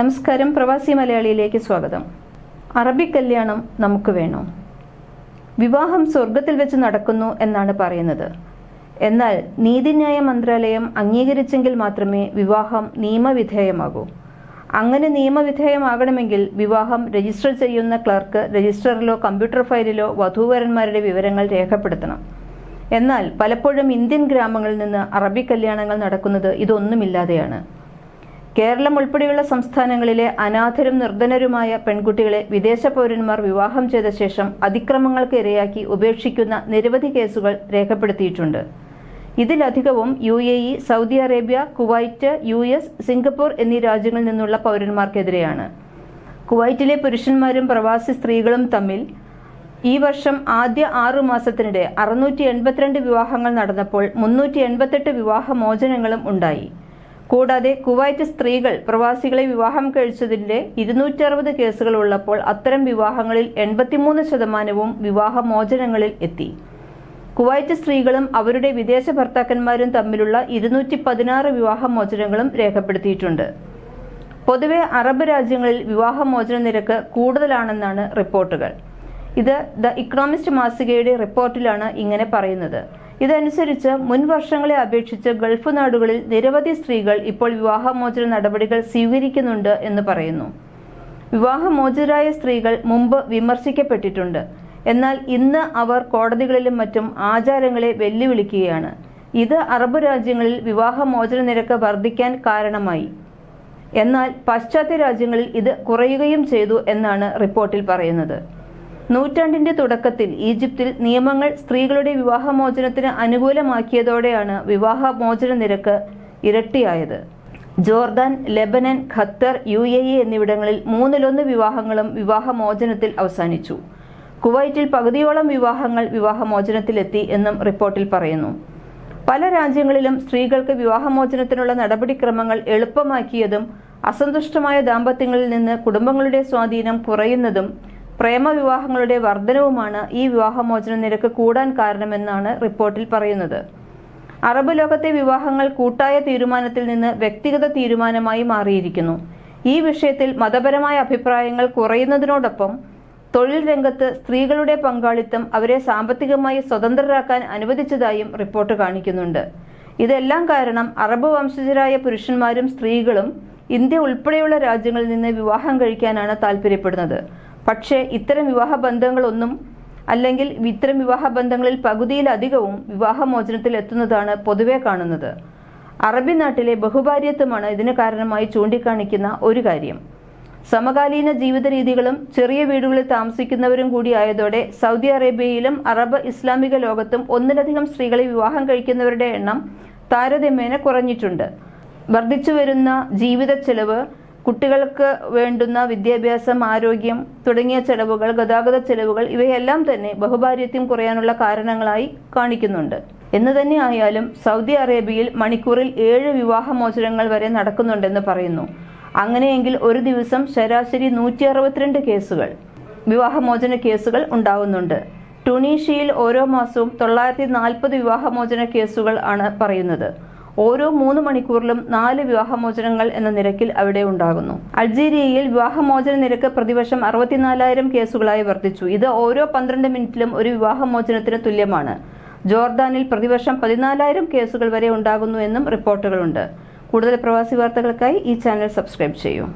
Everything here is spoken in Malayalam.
നമസ്കാരം. പ്രവാസി മലയാളിയിലേക്ക് സ്വാഗതം. അറബി കല്യാണം നമുക്ക് വേണോ? വിവാഹം സ്വർഗത്തിൽ വെച്ച് നടക്കുന്നു എന്നാണ് പറയുന്നത്. എന്നാൽ നീതിന്യായ മന്ത്രാലയം അംഗീകരിച്ചെങ്കിൽ മാത്രമേ വിവാഹം നിയമവിധേയമാകൂ. അങ്ങനെ നിയമവിധേയമാകണമെങ്കിൽ വിവാഹം രജിസ്റ്റർ ചെയ്യുന്ന ക്ലർക്ക് രജിസ്റ്ററിലോ കമ്പ്യൂട്ടർ ഫയലിലോ വധൂവരന്മാരുടെ വിവരങ്ങൾ രേഖപ്പെടുത്തണം. എന്നാൽ പലപ്പോഴും ഇന്ത്യൻ ഗ്രാമങ്ങളിൽ നിന്ന് അറബി കല്യാണങ്ങൾ നടക്കുന്നത് ഇതൊന്നുമില്ലാതെയാണ്. കേരളം ഉൾപ്പെടെയുള്ള സംസ്ഥാനങ്ങളിലെ അനാഥരും നിർധനരുമായ പെൺകുട്ടികളെ വിദേശ പൗരന്മാർ വിവാഹം ചെയ്ത ശേഷം അതിക്രമങ്ങൾക്ക് ഇരയാക്കി ഉപേക്ഷിക്കുന്ന നിരവധി കേസുകൾ രേഖപ്പെടുത്തിയിട്ടുണ്ട്. ഇതിലധികവും U A E Saudi Arabia Kuwait U S Singapore എന്നീ രാജ്യങ്ങളിൽ നിന്നുള്ള പൗരന്മാർക്കെതിരെയാണ്. കുവൈറ്റിലെ പുരുഷന്മാരും പ്രവാസി സ്ത്രീകളും തമ്മിൽ ഈ വർഷം ആദ്യ ആറു മാസത്തിനിടെ അറുന്നൂറ്റി എൺപത്തിരണ്ട് വിവാഹങ്ങൾ നടന്നപ്പോൾ മുന്നൂറ്റി എൺപത്തെട്ട് വിവാഹ മോചനങ്ങളും ഉണ്ടായി. കൂടാതെ കുവൈറ്റ് സ്ത്രീകൾ പ്രവാസികളെ വിവാഹം കഴിച്ചതിന്റെ ഇരുന്നൂറ്റി അറുപത് കേസുകൾ ഉള്ളപ്പോൾ അത്തരം വിവാഹങ്ങളിൽ എൺപത്തിമൂന്ന് ശതമാനവും വിവാഹ മോചനങ്ങളിൽ എത്തി. കുവൈറ്റ് സ്ത്രീകളും അവരുടെ വിദേശ ഭർത്താക്കന്മാരും തമ്മിലുള്ള ഇരുന്നൂറ്റി പതിനാറ് വിവാഹ മോചനങ്ങളും രേഖപ്പെടുത്തിയിട്ടുണ്ട്. പൊതുവെ അറബ് രാജ്യങ്ങളിൽ വിവാഹമോചന നിരക്ക് കൂടുതലാണെന്നാണ് റിപ്പോർട്ടുകൾ. ഇത് ദ ഇക്കണോമിസ്റ്റ് മാസികയുടെ റിപ്പോർട്ടിലാണ് ഇങ്ങനെ പറയുന്നത്. ഇതനുസരിച്ച് മുൻ വർഷങ്ങളെ അപേക്ഷിച്ച് ഗൾഫ് നാടുകളിൽ നിരവധി സ്ത്രീകൾ ഇപ്പോൾ വിവാഹമോചന നടപടികൾ സ്വീകരിക്കുന്നുണ്ട് എന്ന് പറയുന്നു. വിവാഹമോചിതരായ സ്ത്രീകൾ മുമ്പ് വിമർശിക്കപ്പെട്ടിട്ടുണ്ട്. എന്നാൽ ഇന്ന് അവർ കോടതികളിലും മറ്റും ആചാരങ്ങളെ വെല്ലുവിളിക്കുകയാണ്. ഇത് അറബ് രാജ്യങ്ങളിൽ വിവാഹമോചന നിരക്ക് വർദ്ധിക്കാൻ കാരണമായി. എന്നാൽ പാശ്ചാത്യ രാജ്യങ്ങളിൽ ഇത് കുറയുകയും ചെയ്തു എന്നാണ് റിപ്പോർട്ടിൽ പറയുന്നത്. നൂറ്റാണ്ടിന്റെ തുടക്കത്തിൽ ഈജിപ്തിൽ നിയമങ്ങൾ സ്ത്രീകളുടെ വിവാഹമോചനത്തിന് അനുകൂലമാക്കിയതോടെയാണ് വിവാഹമോചന നിരക്ക് ഇരട്ടിയായത്. Jordan Lebanon Qatar U A E എന്നിവിടങ്ങളിൽ മൂന്നിലൊന്ന് വിവാഹങ്ങളും വിവാഹമോചനത്തിൽ അവസാനിച്ചു. കുവൈറ്റിൽ പകുതിയോളം വിവാഹങ്ങൾ വിവാഹമോചനത്തിലെത്തി എന്നും റിപ്പോർട്ടിൽ പറയുന്നു. പല രാജ്യങ്ങളിലും സ്ത്രീകൾക്ക് വിവാഹമോചനത്തിനുള്ള നടപടിക്രമങ്ങൾ എളുപ്പമാക്കിയതും അസന്തുഷ്ടമായ ദാമ്പത്യങ്ങളിൽ നിന്ന് കുടുംബങ്ങളുടെ സ്വാധീനം കുറയുന്നതും പ്രേമവിവാഹങ്ങളുടെ വർധനവുമാണ് ഈ വിവാഹമോചന നിരക്ക് കൂടാൻ കാരണമെന്നാണ് റിപ്പോർട്ടിൽ പറയുന്നത്. അറബ് ലോകത്തെ വിവാഹങ്ങൾ കൂട്ടായ തീരുമാനത്തിൽ നിന്ന് വ്യക്തിഗത തീരുമാനമായി മാറിയിരിക്കുന്നു. ഈ വിഷയത്തിൽ മതപരമായ അഭിപ്രായങ്ങൾ കുറയുന്നതിനോടൊപ്പം തൊഴിൽ രംഗത്ത് സ്ത്രീകളുടെ പങ്കാളിത്തം അവരെ സാമ്പത്തികമായി സ്വതന്ത്രരാക്കാൻ അനുവദിച്ചതായും റിപ്പോർട്ട് കാണിക്കുന്നുണ്ട്. ഇതെല്ലാം കാരണം അറബ് വംശജരായ പുരുഷന്മാരും സ്ത്രീകളും ഇന്ത്യ ഉൾപ്പെടെയുള്ള രാജ്യങ്ങളിൽ നിന്ന് വിവാഹം കഴിക്കാനാണ് താല്പര്യപ്പെടുന്നത് പക്ഷേ ഇത്തരം വിവാഹ ബന്ധങ്ങളൊന്നും അല്ലെങ്കിൽ ഇത്തരം വിവാഹ ബന്ധങ്ങളിൽ പകുതിയിലധികവും വിവാഹമോചനത്തിൽ എത്തുന്നതാണ് പൊതുവെ കാണുന്നത്. അറബി നാട്ടിലെ ബഹുഭാര്യത്വമാണ് ഇതിന് കാരണമായി ചൂണ്ടിക്കാണിക്കുന്ന ഒരു കാര്യം. സമകാലീന ജീവിത രീതികളും ചെറിയ വീടുകളിൽ താമസിക്കുന്നവരും കൂടിയായതോടെ സൗദി അറേബ്യയിലും അറബ് ഇസ്ലാമിക ലോകത്തും ഒന്നിലധികം സ്ത്രീകളെ വിവാഹം കഴിക്കുന്നവരുടെ എണ്ണം താരതമ്യേന കുറഞ്ഞിട്ടുണ്ട്. വർദ്ധിച്ചു വരുന്ന ജീവിത ചെലവ് കുട്ടികൾക്ക് വേണ്ടുന്ന വിദ്യാഭ്യാസം ആരോഗ്യം തുടങ്ങിയ ചെലവുകൾ ഗതാഗത ചെലവുകൾ ഇവയെല്ലാം തന്നെ ബഹുഭാര്യത്വം കുറയാനുള്ള കാരണങ്ങളായി കാണിക്കുന്നുണ്ട്. എന്ന് തന്നെ ആയാലും സൗദി അറേബ്യയിൽ മണിക്കൂറിൽ ഏഴ് വിവാഹമോചനങ്ങൾ വരെ നടക്കുന്നുണ്ടെന്ന് പറയുന്നു. അങ്ങനെയെങ്കിൽ ഒരു ദിവസം ശരാശരി നൂറ്റി അറുപത്തിരണ്ട് കേസുകൾ വിവാഹമോചന കേസുകൾ ഉണ്ടാവുന്നുണ്ട്. ടുണീഷ്യയിൽ ഓരോ മാസവും തൊള്ളായിരത്തി നാൽപ്പത് വിവാഹമോചന കേസുകൾ ആണ് പറയുന്നത്. ഓരോ മൂന്ന് മണിക്കൂറിലും നാല് വിവാഹമോചനങ്ങൾ എന്ന നിരക്കിൽ അവിടെ ഉണ്ടാകുന്നു. അൾജീരിയയിൽ വിവാഹമോചന നിരക്ക് പ്രതിവർഷം അറുപത്തിനാലായിരം കേസുകളായി വർദ്ധിച്ചു. ഇത് ഓരോ പന്ത്രണ്ട് മിനിറ്റിലും ഒരു വിവാഹമോചനത്തിന് തുല്യമാണ്. ജോർദാനിൽ പ്രതിവർഷം പതിനാലായിരം കേസുകൾ വരെ ഉണ്ടാകുന്നു എന്നും റിപ്പോർട്ടുകളുണ്ട്. കൂടുതൽ പ്രവാസി വാർത്തകൾക്കായി ഈ ചാനൽ സബ്സ്ക്രൈബ് ചെയ്യൂ.